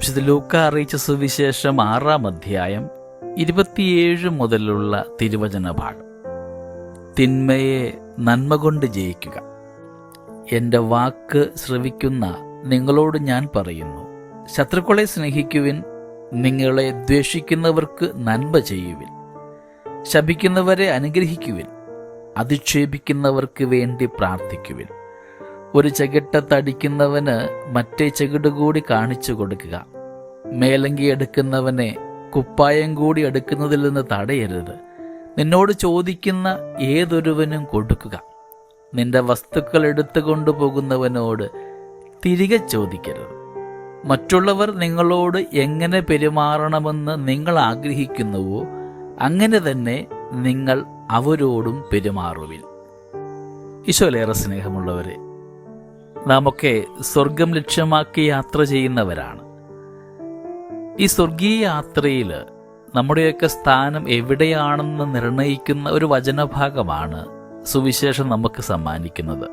വിശുദ്ധ ലൂക്ക അറിയിച്ച സുവിശേഷം ആറാം അധ്യായം ഇരുപത്തിയേഴ് മുതലുള്ള തിരുവചന ഭാഗം തിന്മയെ നന്മ കൊണ്ട് ജയിക്കുക. എന്റെ വാക്ക് ശ്രവിക്കുന്ന നിങ്ങളോട് ഞാൻ പറയുന്നു. ശത്രുക്കളെ സ്നേഹിക്കുവിൻ നിങ്ങളെ ദ്വേഷിക്കുന്നവർക്ക് നന്മ ചെയ്യുവിൻ. ശപിക്കുന്നവരെ അനുഗ്രഹിക്കുവിൻ അധിക്ഷേപിക്കുന്നവർക്ക് വേണ്ടി പ്രാർത്ഥിക്കുവിൻ. ഒരു ചെകിട്ടത്തടിക്കുന്നവന് മറ്റേ ചെകിട് കൂടി കാണിച്ചു കൊടുക്കുക. മേലങ്കി എടുക്കുന്നവനെ കുപ്പായം കൂടി എടുക്കുന്നതിൽ നിന്ന് തടയരുത്. നിന്നോട് ചോദിക്കുന്ന ഏതൊരുവനും കൊടുക്കുക. നിന്റെ വസ്തുക്കൾ എടുത്തുകൊണ്ടു പോകുന്നവനോട് തിരികെ ചോദിക്കരുത്. മറ്റുള്ളവർ നിങ്ങളോട് എങ്ങനെ പെരുമാറണമെന്ന് നിങ്ങൾ ആഗ്രഹിക്കുന്നുവോ അങ്ങനെ തന്നെ നിങ്ങൾ അവരോടും പെരുമാറുവിൻ. ഈശോലേറെ സ്നേഹമുള്ളവരെ നാമൊക്കെ സ്വർഗം ലക്ഷ്യമാക്കി യാത്ര ചെയ്യുന്നവരാണ്. ഈ സ്വർഗീയ യാത്രയിൽ നമ്മുടെയൊക്കെ സ്ഥാനം എവിടെയാണെന്ന് നിർണയിക്കുന്ന ഒരു വചനഭാഗമാണ് സുവിശേഷം നമുക്ക് സമ്മാനിക്കുന്നത്.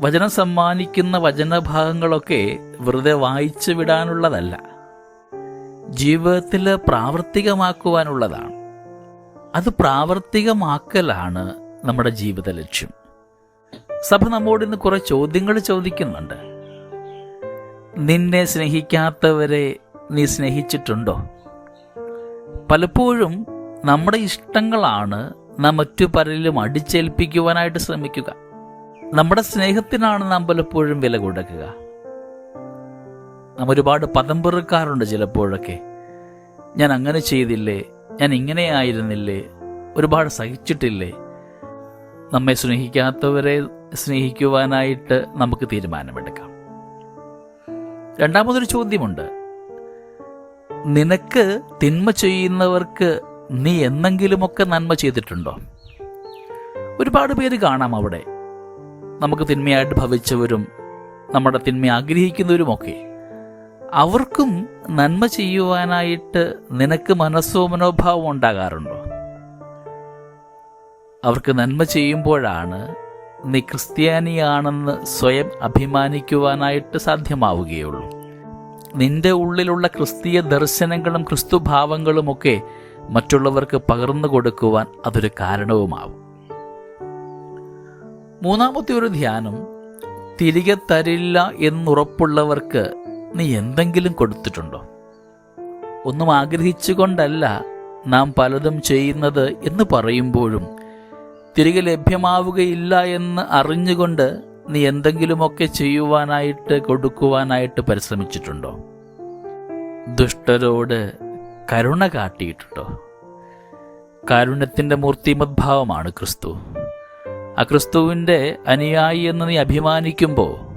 വചനം സമ്മാനിക്കുന്ന വചനഭാഗങ്ങളൊക്കെ വെറുതെ വായിച്ചു വിടാനുള്ളതല്ല. ജീവിതത്തിൽ പ്രാവർത്തികമാക്കുവാനുള്ളതാണ്. അത് പ്രാവർത്തികമാക്കലാണ് നമ്മുടെ ജീവിത ലക്ഷ്യം. സഭ നമ്മോട് ഇന്ന് കുറെ ചോദ്യങ്ങൾ ചോദിക്കുന്നുണ്ട്. നിന്നെ സ്നേഹിക്കാത്തവരെ നീ സ്നേഹിച്ചിട്ടുണ്ടോ? പലപ്പോഴും നമ്മുടെ ഇഷ്ടങ്ങളാണ് നാം മറ്റു പലരിലും അടിച്ചേൽപ്പിക്കുവാനായിട്ട് ശ്രമിക്കുക. നമ്മുടെ സ്നേഹത്തിനാണ് നാം പലപ്പോഴും വില കൊടുക്കുക. നാം ഒരുപാട് പദം പെറുക്കാറുണ്ട് ചിലപ്പോഴൊക്കെ. ഞാൻ അങ്ങനെ ചെയ്തില്ലേ? ഞാൻ ഇങ്ങനെ ആയിരുന്നില്ലേ? ഒരുപാട് സഹിച്ചിട്ടില്ലേ? നമ്മെ സ്നേഹിക്കാത്തവരെ സ്നേഹിക്കുവാനായിട്ട് നമുക്ക് തീരുമാനമെടുക്കാം. രണ്ടാമതൊരു ചോദ്യമുണ്ട്. നിനക്ക് തിന്മ ചെയ്യുന്നവർക്ക് നീ എന്നെങ്കിലുമൊക്കെ നന്മ ചെയ്തിട്ടുണ്ടോ? ഒരുപാട് പേര് കാണാം അവിടെ. നമുക്ക് തിന്മയായിട്ട് ഭവിച്ചവരും നമ്മുടെ തിന്മ ആഗ്രഹിക്കുന്നവരുമൊക്കെ. അവർക്കും നന്മ ചെയ്യുവാനായിട്ട് നിനക്ക് മനസ്സോ മനോഭാവം ഉണ്ടാകാറുണ്ടോ? അവർക്ക് നന്മ ചെയ്യുമ്പോഴാണ് നീ ക്രിസ്ത്യാനിയാണെന്ന് സ്വയം അഭിമാനിക്കുവാനായിട്ട് സാധ്യമാവുകയുള്ളൂ. നിന്റെ ഉള്ളിലുള്ള ക്രിസ്തീയ ദർശനങ്ങളും ക്രിസ്തുഭാവങ്ങളുമൊക്കെ മറ്റുള്ളവർക്ക് പകർന്നു കൊടുക്കുവാൻ അതൊരു കാരണവുമാവും. മൂന്നാമത്തെ ഒരു ധ്യാനം തിരികെ തരില്ല എന്നുറപ്പുള്ളവർക്ക് നീ എന്തെങ്കിലും കൊടുത്തിട്ടുണ്ടോ? ഒന്നും ആഗ്രഹിച്ചുകൊണ്ടല്ല നാം പലതും ചെയ്യുന്നത് എന്ന് പറയുമ്പോഴും തിരികെ ലഭ്യമാവുകയില്ല എന്ന് അറിഞ്ഞുകൊണ്ട് നീ എന്തെങ്കിലുമൊക്കെ ചെയ്യുവാനായിട്ട് കൊടുക്കുവാനായിട്ട് പരിശ്രമിച്ചിട്ടുണ്ടോ? ദുഷ്ടരോട് കരുണ കാട്ടിയിട്ടുണ്ടോ? കാരുണ്യത്തിന്റെ മൂർത്തിമദ്ഭാവമാണ് ക്രിസ്തു. ആ ക്രിസ്തുവിന്റെ അനുയായി എന്ന് നീ അഭിമാനിക്കുമ്പോൾ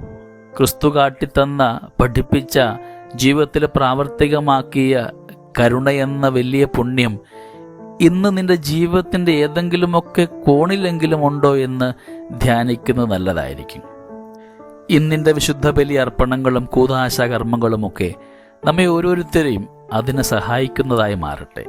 ക്രിസ്തു കാട്ടിത്തന്ന പഠിപ്പിച്ച ജീവിതത്തിൽ പ്രാവർത്തികമാക്കിയ കരുണയെന്ന വലിയ പുണ്യം ഇന്ന് നിന്റെ ജീവിതത്തിന്റെ ഏതെങ്കിലുമൊക്കെ കോണിലെങ്കിലും ഉണ്ടോ എന്ന് ധ്യാനിക്കുന്നത് നല്ലതായിരിക്കും. ഇന്നിന്റെ വിശുദ്ധ ബലി അർപ്പണങ്ങളും കൂതാശ ഒക്കെ നമ്മെ ഓരോരുത്തരെയും അതിനെ സഹായിക്കുന്നതായി മാറട്ടെ.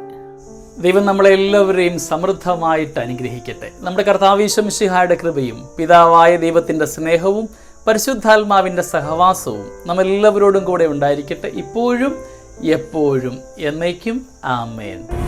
ദൈവം നമ്മളെല്ലാവരെയും സമൃദ്ധമായിട്ട് അനുഗ്രഹിക്കട്ടെ. നമ്മുടെ കർത്താവീശംശിഹായുടെ കൃപയും പിതാവായ ദൈവത്തിന്റെ സ്നേഹവും പരിശുദ്ധാത്മാവിന്റെ സഹവാസവും നമ്മെല്ലാവരോടും കൂടെ ഉണ്ടായിരിക്കട്ടെ. ഇപ്പോഴും എപ്പോഴും എന്നേക്കും ആമേൻ.